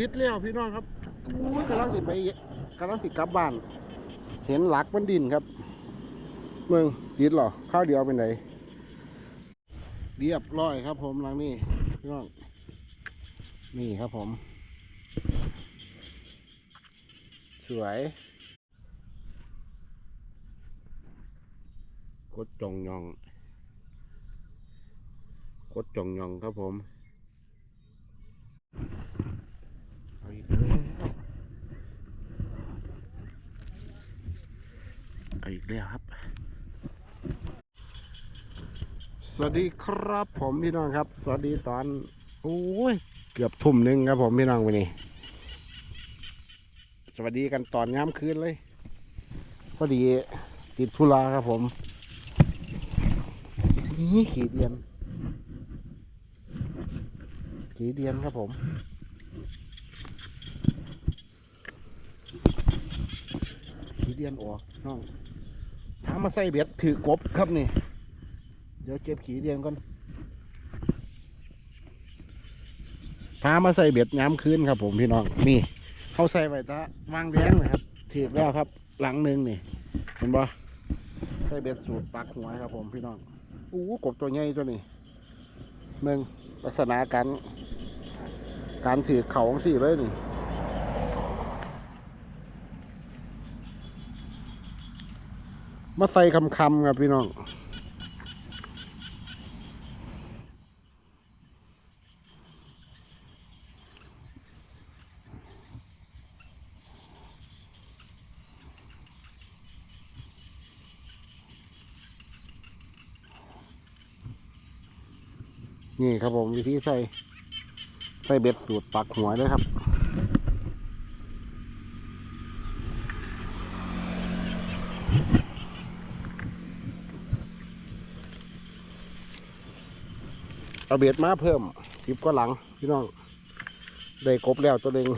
ติดแล้วพี่น้องครับอู้ยกำลังสิไปกำลังสิกลับบ้าน เห็นหลักมันดินครับ เมืองติดเหรอข้าวเดียวเป็นไหนเรียบร้อยครับ ผมหลังนี้พี่น้องนี่ครับผม สวย กดจองยอง กดจองยองครับผม เอาอีกแล้วเอาอีกแล้วครับ สวัสดีครับผมพี่น้องครับ สวัสดีตอนโอ้ยเกือบทุ่มหนึ่งครับผมพี่น้องวันนี้ สวัสดีกันตอนย้ำคืนเลย พอดีติดธุระครับผม นี่ขี่เดียนขี่เดียนครับผม เดียนออกน้องถามมาใส่เบ็ดถือกบครับนี่ เดี๋ยวเก็บขี่เดียนก่อนพามาใส่เบ็ดย้ำคืนครับ ผมพี่น้องนี่เขาใส่ไว้ตะวางแดงนะครับถือแล้วครับ หลังหนึ่งนี่ เห็นบ่ใส่เบ็ดสูตรปักหัวครับผมพี่น้องอู้กบตัวใหญ่ตัวนี้เมืองลักษณะการการถือเขาของสี่เลยนี่ มาใส่คำคำครับพี่น้องนี่ครับผมวิธีใส่ ใส่เบ็ดสูตรปักหัวเลยครับ เอาเบ็ดมาเพิ่มสิบก็หลังพี่น้อง ได้กบแล้วตัวเอง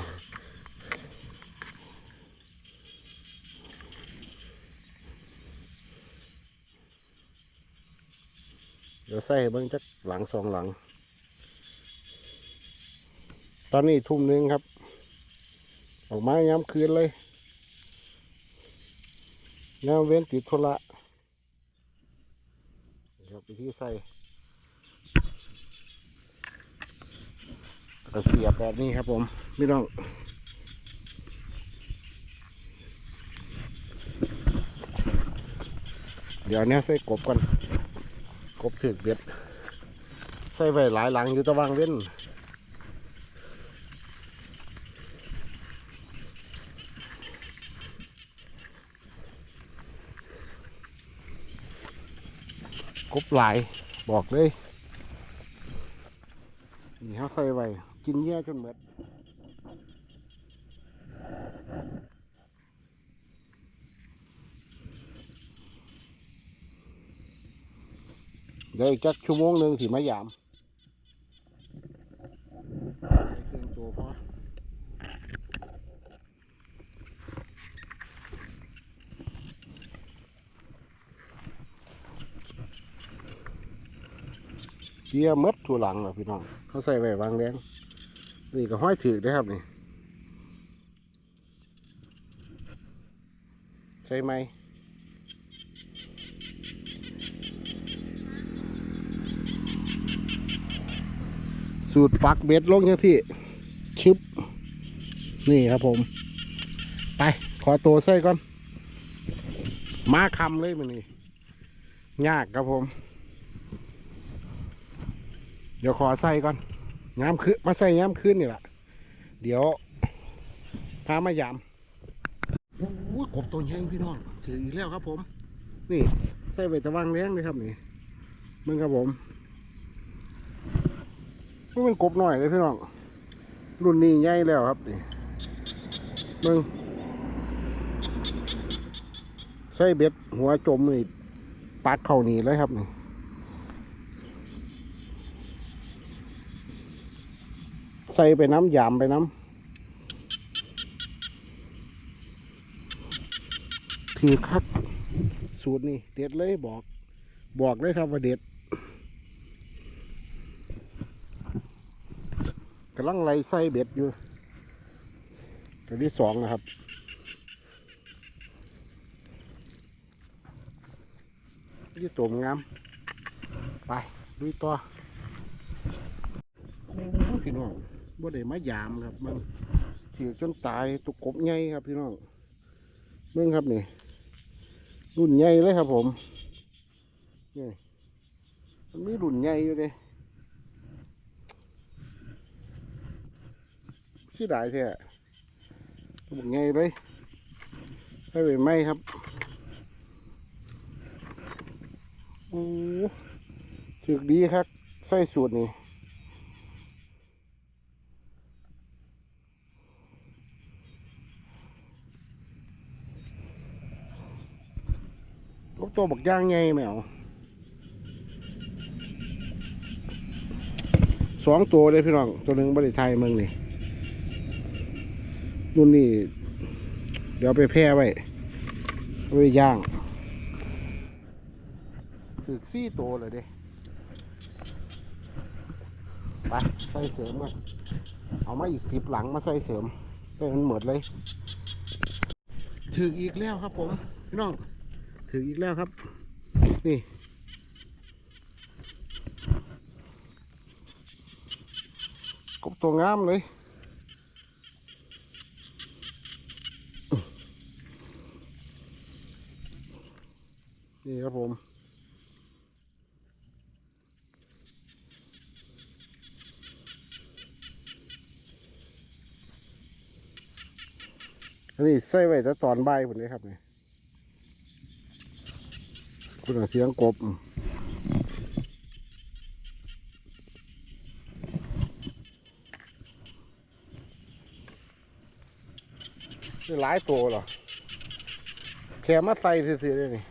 เดี๋ยวใส่เบิ้งจักหลังสองหลัง ตอนนี้ทุ่มหนึ่งครับ ออกมาย้ำคืนเลยย้ำเว้นติดธุระเดี๋ยวไปที่ใส่ กระเสียบแบบนี้ครับผมไม่ต้องเดี๋ยวเนี้ยใส่กบก่อนกบถือเบ็ด ใส่ไว้หลายหลังอยู่ตะวังเว้นกบหลายบอกเลยนี่เขาใส่ไว้ กินแย่จนหมดเดี๋ยวอีกจักชั่วโมงหนึ่งถึมายามเครื่องตัวพอเกียร์หมดทั่วหลังแล้วพี่น้อง เขาใส่ไว้วางแดง นี่ก็ห้อยถือได้ครับนี่ใช่ไหมสูตรปักเบ็ดลงยังพี่ชึบ นี่ครับผม ไปขอตัวใส่ก่อน มาคำเลยมันนี่ยากครับผม เดี๋ยวขอใส่ก่อน ย้ำคืนมาใส่ย้ำคืนนี่แหละเดี๋ยวพามายามโอ้โหกบตัวใหญ่พี่น้องถืออีกแล้วครับผม นี่ใส่ใบตะวังแรงเลยครับนี่มึงครับผมมันเป็นกบหน่อยเลยพี่น้อง รุ่นนี้ใหญ่แล้วครับนี่มึงใส่เบ็ดหัวจมนี่ปักเข่าหนีเลยครับนี่ ใส่ไปน้ำยามไปน้ำถือคัก สูตรนี่เด็ดเลยบอก บอกเลยครับว่าเด็ดกำลังไล่ใส่เบ็ดอยู่ตัวที่สองนะครับที่ตัวงาม ไปลุยต่อพี่น้อง บ่ได้มายามครับมันเสียจนตายตุกกบใหญ่ครับพี่น้องเบิ่งครับนี่รุ่นใหญ่เลยครับผมนี่มันมีรุ่นใหญ่อยู่เลยชื่อดายแท้ตัวบักใหญ่เลยให้ไปไหมครับโอ้ถึกดีครับใส่สูตรนี่ลูก ตัวบักย่างใหญ่แมวสองตัวเลยพี่น้อง ตัวหนึ่งบริไทยเมืองนี่รุ่นนี้ เดี๋ยวไปแพร่ไว้เอาไปย่างถึกซี่ตัวเลยเด้ไปใส่เสริมกันเอามาอีกสิบหลังมาใส่เสริมให้มันหมดเลย ถึกอีกแล้วครับผม พี่น้อง ถึกอีกแล้วครับ นี่ กบตัวงามเลยนี่ครับผมอันนี้ใส่ไว้แต่ตอนใบผมเลยครับเนี่ย คุณเสียงกบนี่หลายตัวเหรอแค่มาใส่ซื่อๆเลยนี่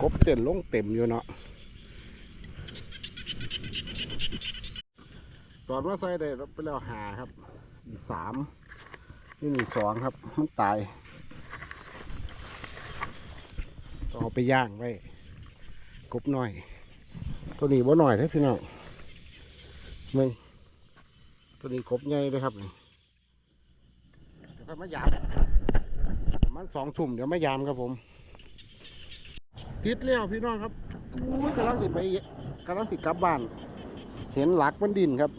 กบเต็มลงเต็มอยู่เนาะตอนว่าใส่ได้ไปแล้วหาครับ อีสามนี่มีสองครับ มันตาย ต้อง เอาไปย่างไว้กบหน่อย ตัวนี้บ่หน่อยเด้อพี่น้องมึงตัวนี้กบใหญ่เลยครับนี่เดี๋ยวมายามมันสองทุ่มเดี๋ยวมายามครับผมติดแล้วพี่น้องครับอู้ยกำลังสิไปกำลังสิกลับบ้าน เห็นหลักมันดินครับ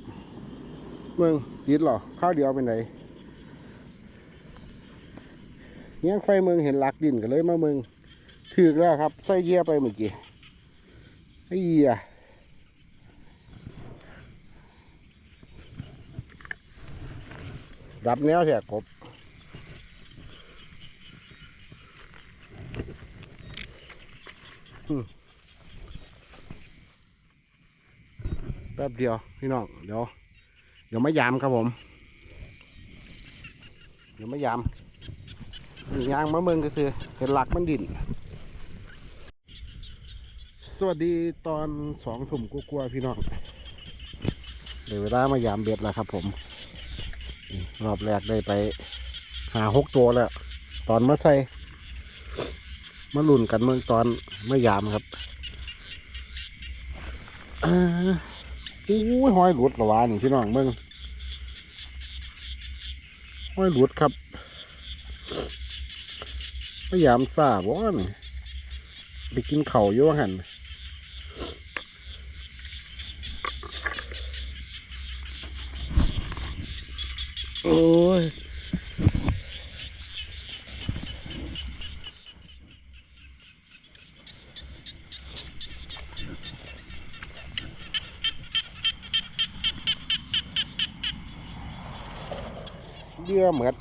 เมืองติดหรอข้าวเดียวเป็นไหนเงี้ยงไฟเมืองเห็นหลักดินกันเลยมาเมือง ถือกแล้วครับใส่เยียไปเมื่อกี้ไอ้เหี้ยดับแนวแถกกบแป๊บเดียว พี่น้อง เดี๋ยว เดี๋ยวไมายามครับผม เดี๋ยวไมายามยางมะเมืองก็คือเห็นหลักมันดิ่น สวัสดีตอนสองทุ่มกลัวๆพี่น้องเดี๋ยวเวลามายามเบ็ดแล้วครับ ผม รอบแรกได้ไป หาหกตัวแล้ว ตอนมาใส่มาลุ่นกันเมื่อตอนมายามครับอู้ยห้อยหลุดเหรอวะนี่พี่น้องเบิ่งห้อยหลุดครับพยายามซาบ่นี่ไปกินเข่าอยู่ว่าหัน โอ้ยเยื่อเหมือด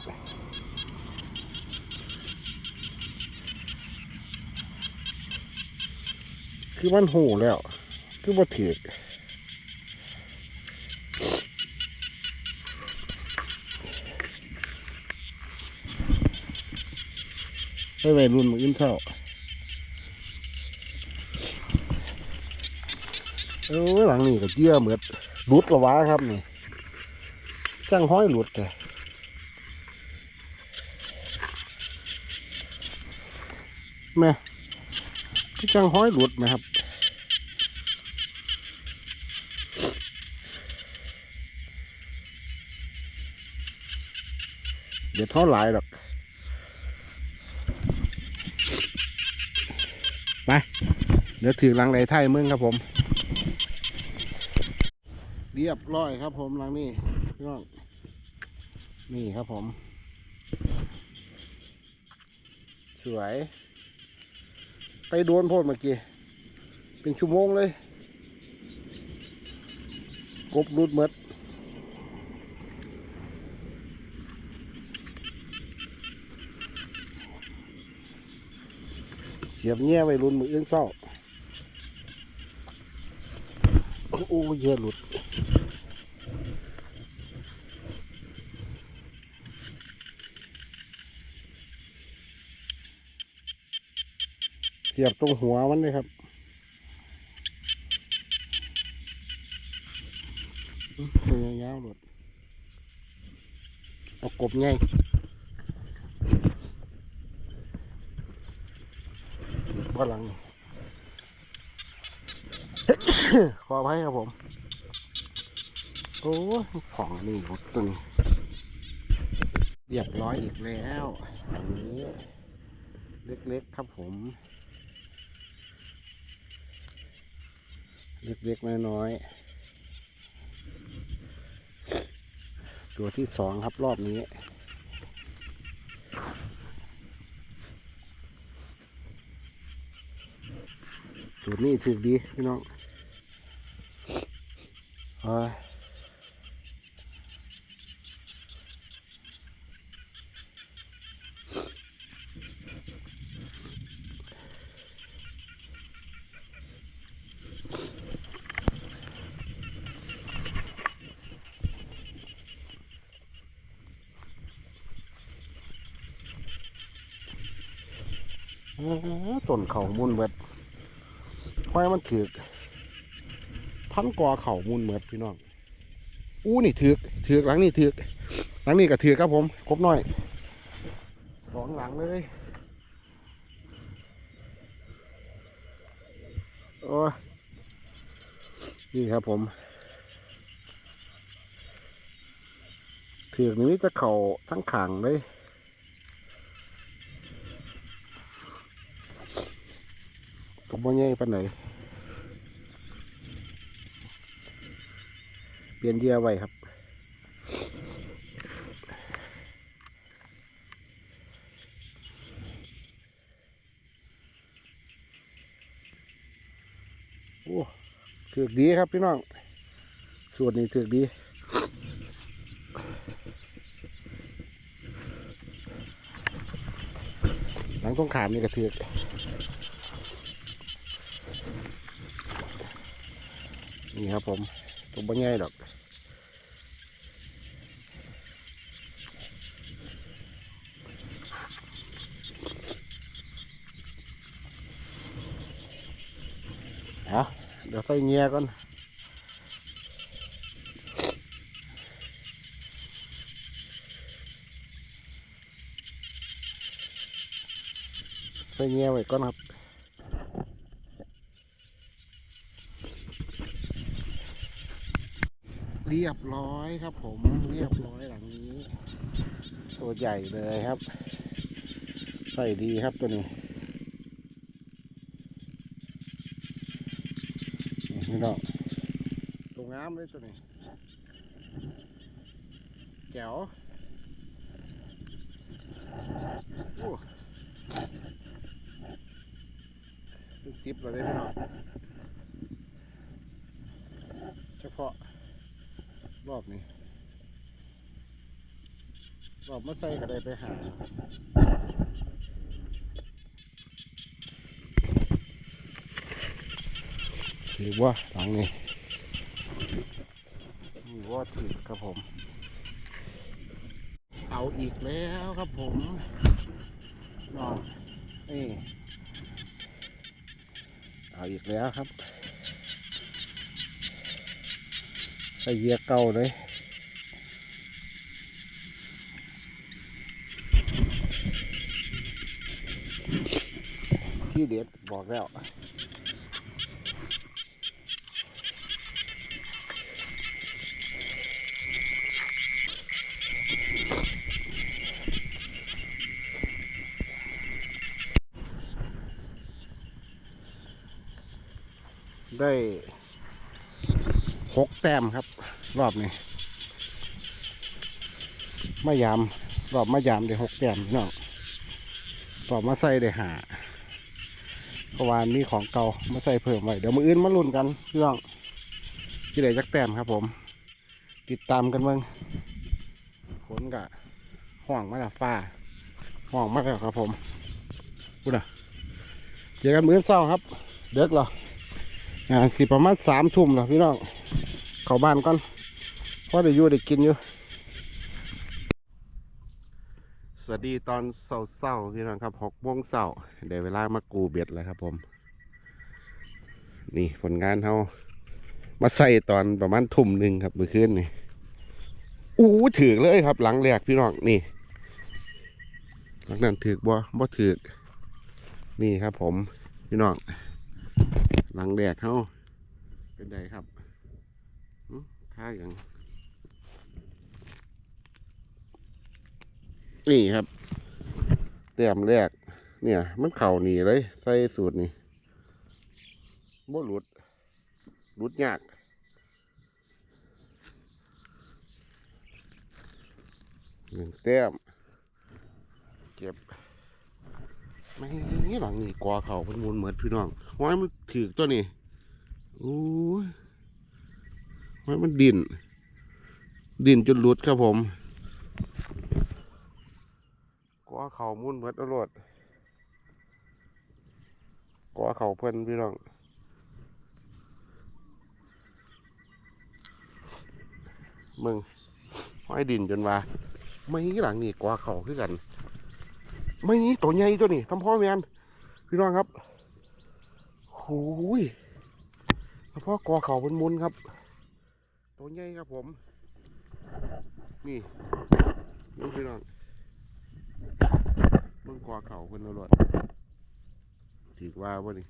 คือมันหูแล้ว คือบ่ถือ ให้วัยรุ่นมาอื่นเท่าเออหลังนี้ก็เยื่อเหมือดหลุดละวะครับนี่สร้างห้อยหลุดแต่แม่ที่จังห้อยหลุดไหมครับเดี๋ยวเท่าหลายดอกไปเดี๋ยวถือลังไหนไทยเมืองครับผม เรียบร้อยครับผมลังนี้พี่น้องนี่ครับผม สวย ไปโดนโพดเมื่อกี้ เป็นชั่วโมงเลย กบรุดเมดเสียบเงี้ยไว้รุนมืออื่นเศร้า โอ้เยอะหลุดเสียบตรงหัวมันเลยครับอื้อเป็นยาวๆหลุดเอากบไงบ้านหลัง ขออภัยครับผม โอ้ของนี่หมดตัวนี้เรียบร้อยอีกแล้วอันนี้ เล็กๆครับผม เล็กๆน้อยๆตัวที่สองครับรอบนี้สูตรนี้ถือดีพี่น้อง ต้นเขามุนเบิดห้อยมันถือ พันกว่าเข่ามุนเบิดพี่น้องอู้นี่ถือกถือกหลังนี่ถือกหลังนี่ก็ถือกครับผมครบหน่อยสองหลังเลยโอ้ยนี่ครับผมถือกนี้จะเข่าทั้งขางเลยก็บ่ใหญ่ปานไหน เปลี่ยนเยื่อไว้ครับ โอ้ถือกดีครับพี่น้อง ส่วนนี้ถือกดีหลังตรงขามนี่ก็ถือกนี่ครับผมตัวบ่ใหญ่ดอก เอาเดี๋ยว ใส่เงียก่อนใส่เงียไว้ก่อนครับเรียบร้อยครับผมเรียบร้อยหลังนี้ ตัวใหญ่เลยครับ ใส่ดีครับตัวนี้ นี่พี่น้องตัวงามเลยตัวนี้ แจ๋วโอ้เป็นซิปเลยพี่น้องเฉพาะรอบนี้รอบมาใส่ก็ได้ไปหา ถือว่าหลังนี้ถือว่าถือครับผม เอาอีกแล้วครับผมนอนนี่เอาอีกแล้วครับใส่เยียเก่าเลยที่เด็ดบอกแล้ว ได้หกแต้มครับ รอบนี้มายาม รอบมายามได้หกแต้มพี่น้องรอบมาใส่ได้หาเพราะว่ามีของเก่ามาใส่เพิ่มไว้เดี๋ยวมืออื่นมาลุ้นกันพี่น้องที่ได้จักแต้มครับ ผม ติดตามกันเมืองฝนกะห่วงมาแล้วฟ้าห่วงมากแล้วครับผมพูดนะเจอกันมื้อเช้าครับ เด็กเหรอ อ่าสิประมาณสามทุ่มแล้วพี่น้องเข้าบ้านก่อนเพราะได้อยู่ได้กินอยู่ สวัสดีตอนเศร้าๆพี่น้องครับหกโมงเช้าได้เวลามากูเบ็ดแล้วครับผม นี่ผลงานเขามาใส่ตอนประมาณทุ่มหนึ่งครับเมื่อคืนนี่อู้ถือเลยครับ หลังแรกพี่น้องนี่หลังนั้นถือบ่บ่ถือนี่ครับผมพี่น้อง หลังแดกเขาเป็นไดครับท่าอย่างนี่ครับเตรียมแรก เนี่ย มันเข่าหนีเลย ใส่สูตรนี่บ่หลุดหลุดยากหนึ่งแต้ม เก็บ ไม่หลังนี่กวาเขาเป็นมูลเหมือนพี่น้องห้อยมันถือตัวนี้โอ้ยห้อยมันดิน ดินจนหลุดครับผมกวาเขามูลเหมือนอรวดกวาเขาเพิ่นพี่น้องมึงห้อยดินจนว่าไม่หลังนี่กวาเขาคือกัน ไม่นี่ตัวใหญ่ตัวนี้ทำพ่อแมนพี่น้องครับโอ้ยทำพ่อกอเขาเป็นมุนครับ ตัวใหญ่ครับผม นี่ดูพี่น้องมึงกอเขาเป็นตำรวจถือว่าบ่นี่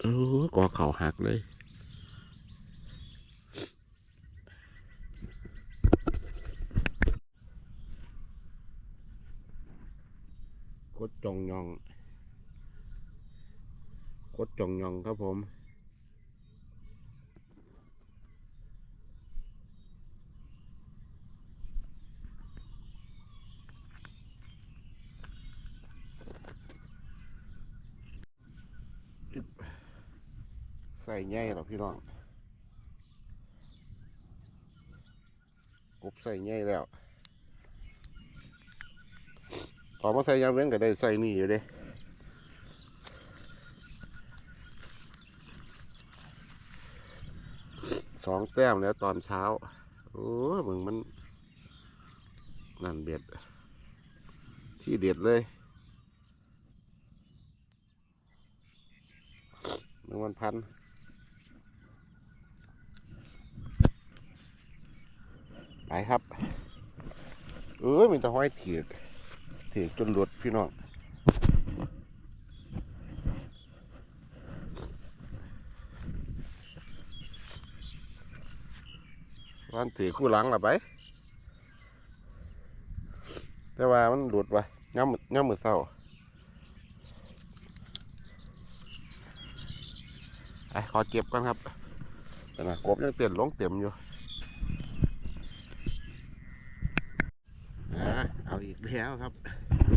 เออกอเขาหักเลย ดจองยองกดจองยองครับผม ใส่ใหญ่หรอพี่น้องกบใส่ใหญ่แล้ว พอมาใส่ยางเว้นก็ได้ใส่นี่อยู่เด้สองแต้มแล้วตอนเช้า โอ้มึงมัน นั่นเบ็ด ที่เด็ดเลยหนึ่งวันพันไปครับ เอ้ยมันจะห้อยเถียก ถือจนหลุดพี่น้องวันถือคู่หลังละไป แต่ว่ามันหลุดไปย่ำมือย่ำมือเศร้าไอ้ขอเจ็บกันครับแต่นะกบยังเต็มลงเต็มอยู่อ่าเอาอีกแล้วครับ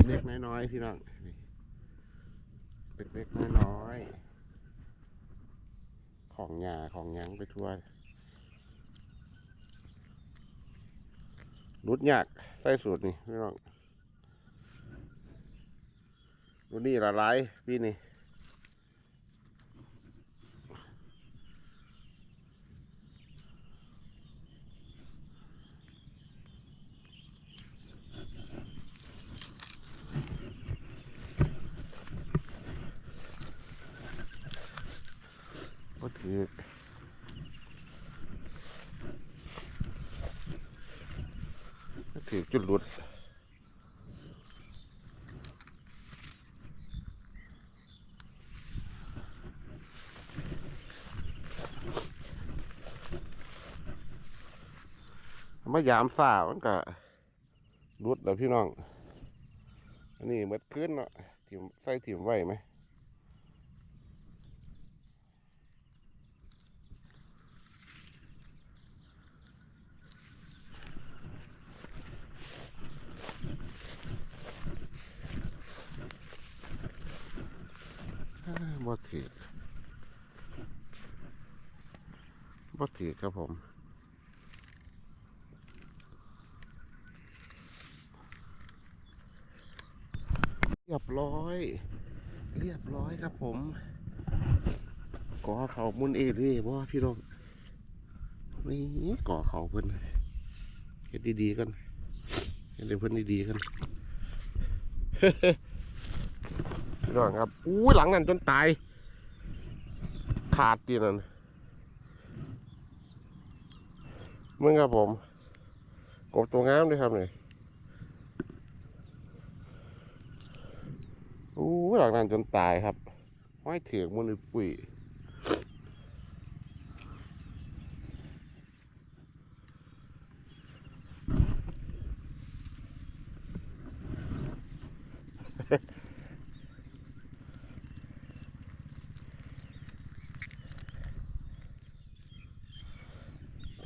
เล็กๆน้อยๆพี่น้องนี่เล็กๆน้อยๆของหยาของยังไปทั่วรุดยากใส่สูตรนี่พี่น้องรุ่นนี้ละลายพี่นี่ ก็ถือก็ถือจุดหลุดมายามฝ่ามันก็รุดแล้วพี่น้อง อันนี้หมดขึ้นเนาะถิ่มใส่ถิ่มไว้ไหมอ่าบ่ ถือบ่ถือครับผมเรียบร้อย เรียบร้อยครับผมก่อเขามุนเอเร่บ่พี่น้องนี่ก่อเขาเพิ่นเห็ดดีๆกันเห็ดเพิ่นดีๆกันพี่น้องครับอู้หลังนั้นจนตาย ขาดตีนั่นมึงครับผม กบตัวงามด้วยครับเนี่ยอู้หลังนั้นจนตายครับห้อยเถียงมันเลยปุ๋ย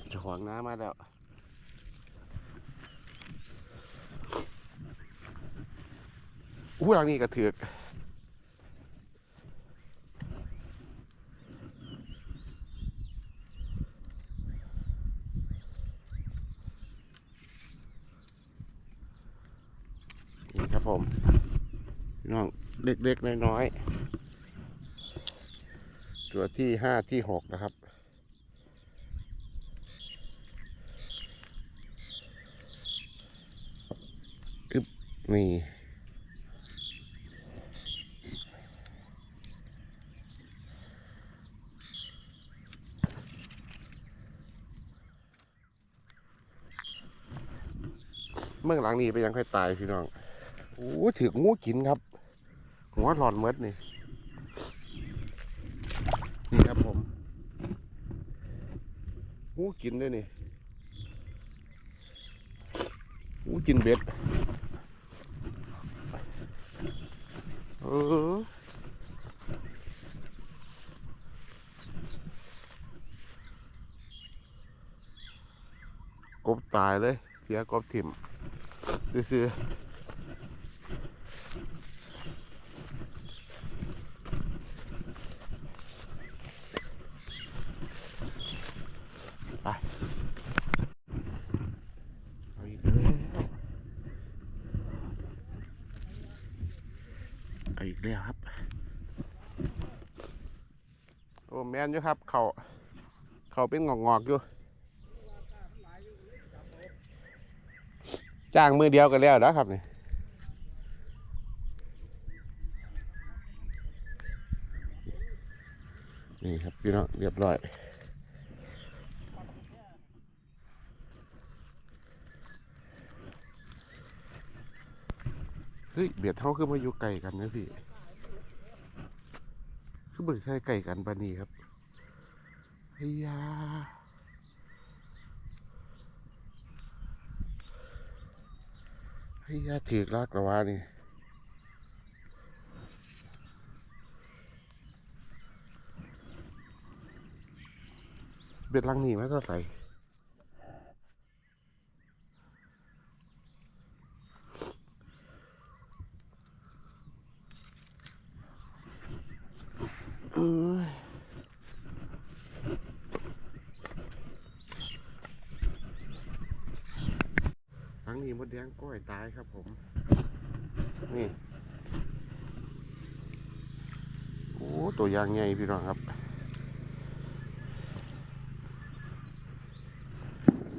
เจะขวางน้ำมาแล้วอู้หลังนี้กระเถือกนี่ครับผมน้องเล็กๆน้อยๆตัวที่ห้าที่หกนะครับ อึบนี่เมื่อหลังนี้ไปยังค่อยตายพี่น้อง โอ้ถืองูกินครับ หัวหลอนเมดนี่ นี่ครับผม งูกินด้วยนี่งูกินเบ็ด เออ กบตายเลย เสียกบถิ่มซื้อๆไปเอาอีกแล้ว เอาอีกแล้วครับ โอ้แมนอยู่ครับ เขาเขาเป็นงอกๆอยู่จ้างมือเดียวกันแล้วนะครับนี่นี่ครับพี่น้องเรียบร้อย ฮ้ยเบียดเท่าคือมาอยู่ไกลกันนะพี่คือบ่ได้ใช่ไก่กันปานีครับเฮียาเฮ้ยาถือกลากกระวานี่เบ็ดลังนี่มาเท่าไหร่เอ้ยลังนี้มดแดงก้อยตายครับ ผมนี่โอ้ตัวยางใหญ่พี่น้องครับ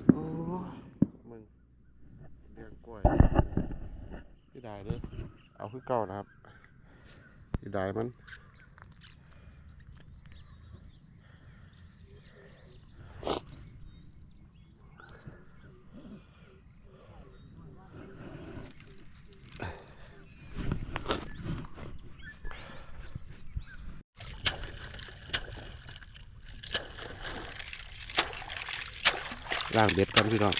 โอ้มึงเลี้ยงกล้วยพี่ได้เลย เอาคือเก่านะครับพี่ได้มัน ล่างเบ็ดกันพี่น้อง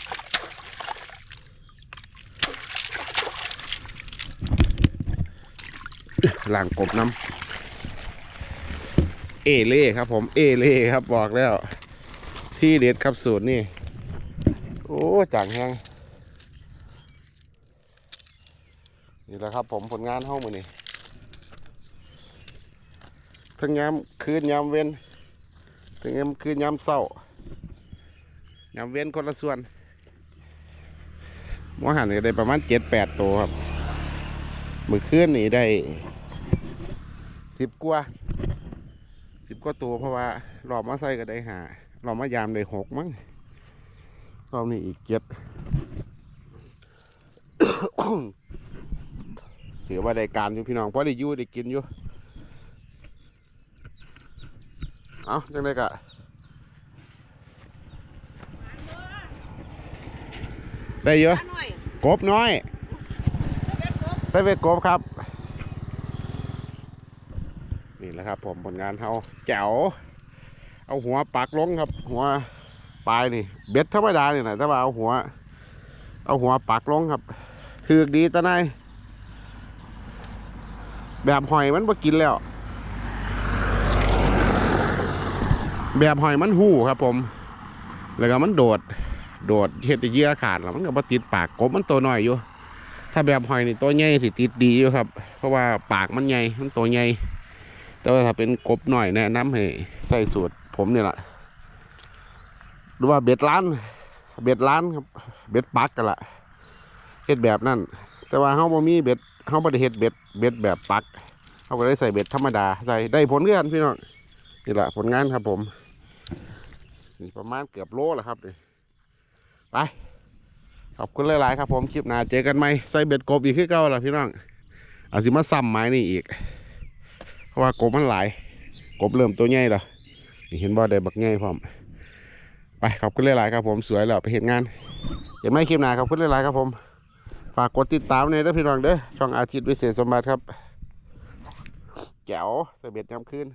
หลังกบน้ำเอเล่ครับ ผมเอเล่ครับบอกแล้ว ที่เด็ดครับสูตรนี่โอ้จังแฮงนี่แหละครับ ผมผลงานเฮ้ามือนี่ทั้งยามคืนยามเว้นทั้งยามคืนยามเศร้า ยามเว้นคนละส่วนมอหันก็ได้ประมาณเจ็ดแปดตัวครับ มือคืนนี่ได้สิบกว่าสิบกว่าตัวเพราะว่ารอบมาใส่ก็ได้หารอบมายามได้หกมั้งรอบนี้อีกเจ็ดถือว่าได้การอยู่พี่น้องเพราะได้ยู่ได้กินอยู่ เอาจังไดกะ ได้เยอะ กบน้อยไปเวทกบครับ นี่แหละครับ ผมผลงานเขาแจ๋วเอาหัวปักลงครับ หัวปลายนี่ เบ็ดธรรมดาเนี่ยนะแต่ว่าเอาหัว เอาหัวปักลงครับถือดีตะนายแบบหอยมันบ่กินแล้ว แบบหอยมันหูครับผม แล้วก็มันโดด โดดเห็ดเยื่อขาดแล้วมันก็บ่ติดปากกบมันตัวน้อยอยู่ ถ้าแบบหอยนี่ตัวใหญ่สิติดดีอยู่ครับ เพราะว่าปากมันใหญ่มันตัวใหญ่แต่ว่าถ้าเป็นกบหน่อยแนะนำให้ใส่สูตรผมนี่แหละหรือว่าเบ็ดล้าน เบ็ดล้านครับ เบ็ดปักกันละเฮ็ดแบบนั้น แต่ว่าเฮาบ่มีเบ็ดเฮาบ่ได้เฮ็ดเบ็ดเบ็ดแบบปักเฮาก็ได้ใส่เบ็ดธรรมดาใส่ได้ผลเกือนพี่น้องนี่แหละผลงานครับผมนี่ประมาณเกือบโลแล้วครับนี่ ไป ขอบคุณหลาย ๆ ครับผม คลิปหน้าเจอกันไหมใส่เบ็ดกบอีกคือเก่าล่ะพี่น้องอาสิมาซ้ำไม้นี่อีก เพราะว่ากบมันหลาย กบเริ่มตัวใหญ่แล้วนี่เห็นบ่ได้บักใหญ่พร้อม ไปขอบคุณหลาย ๆ ครับผม สวยแล้วไปเห็นงานเห็นไหมคลิปหน้าขอบคุณหลาย ๆ ครับผม ฝากกดติดตามในเด้อพี่น้องเด้อ ช่องอาทิตย์วิเศษสมบัติครับแจ๋วใส่เบ็ดยามคืน